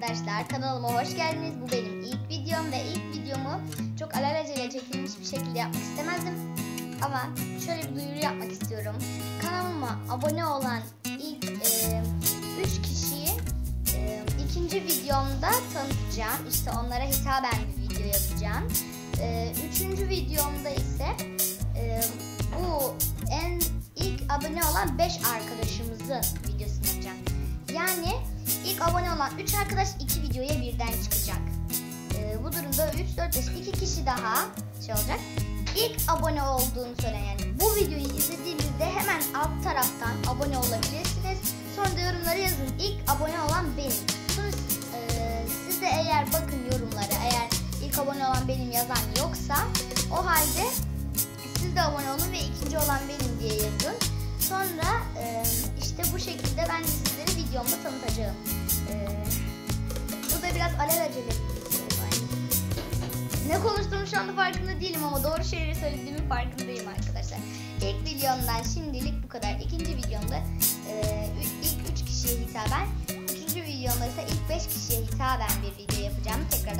arkadaşlar kanalıma hoş geldiniz. Bu benim ilk videom ve ilk videomu çok alelacele çekilmiş bir şekilde yapmak istemezdim. Ama şöyle bir duyuru yapmak istiyorum. Kanalıma abone olan ilk 3 e, kişiyi e, ikinci videomda tanıtacağım. İşte onlara hitaben bir video yapacağım. E, üçüncü videomda ise e, bu en ilk abone olan 5 arkadaşımızın videosunu yapacağım. Yani abone olan 3 arkadaş 2 videoya birden çıkacak. Ee, bu durumda 3, 4, 5, 2 kişi daha şey olacak. İlk abone olduğunu söyleyen yani bu videoyu izlediğinizde hemen alt taraftan abone olabilirsiniz. Sonra da yorumlara yazın. İlk abone olan benim. Sonra e, siz de eğer bakın yorumlara eğer ilk abone olan benim yazan yoksa o halde siz de abone olun ve ikinci olan benim diye yazın. Sonra e, işte bu şekilde ben de sizleri videomda tanıtacağım. Bu da biraz alelacele bir oldu. Ne konuştuğumu şu anda farkında değilim ama doğru şeyleri söylediğimin farkındayım arkadaşlar. İlk videomdan şimdilik bu kadar. İkinci videomda e, ilk üç kişiye hitaben, üçüncü videomda ise ilk beş kişiye hitaben bir video yapacağımı tekrardan.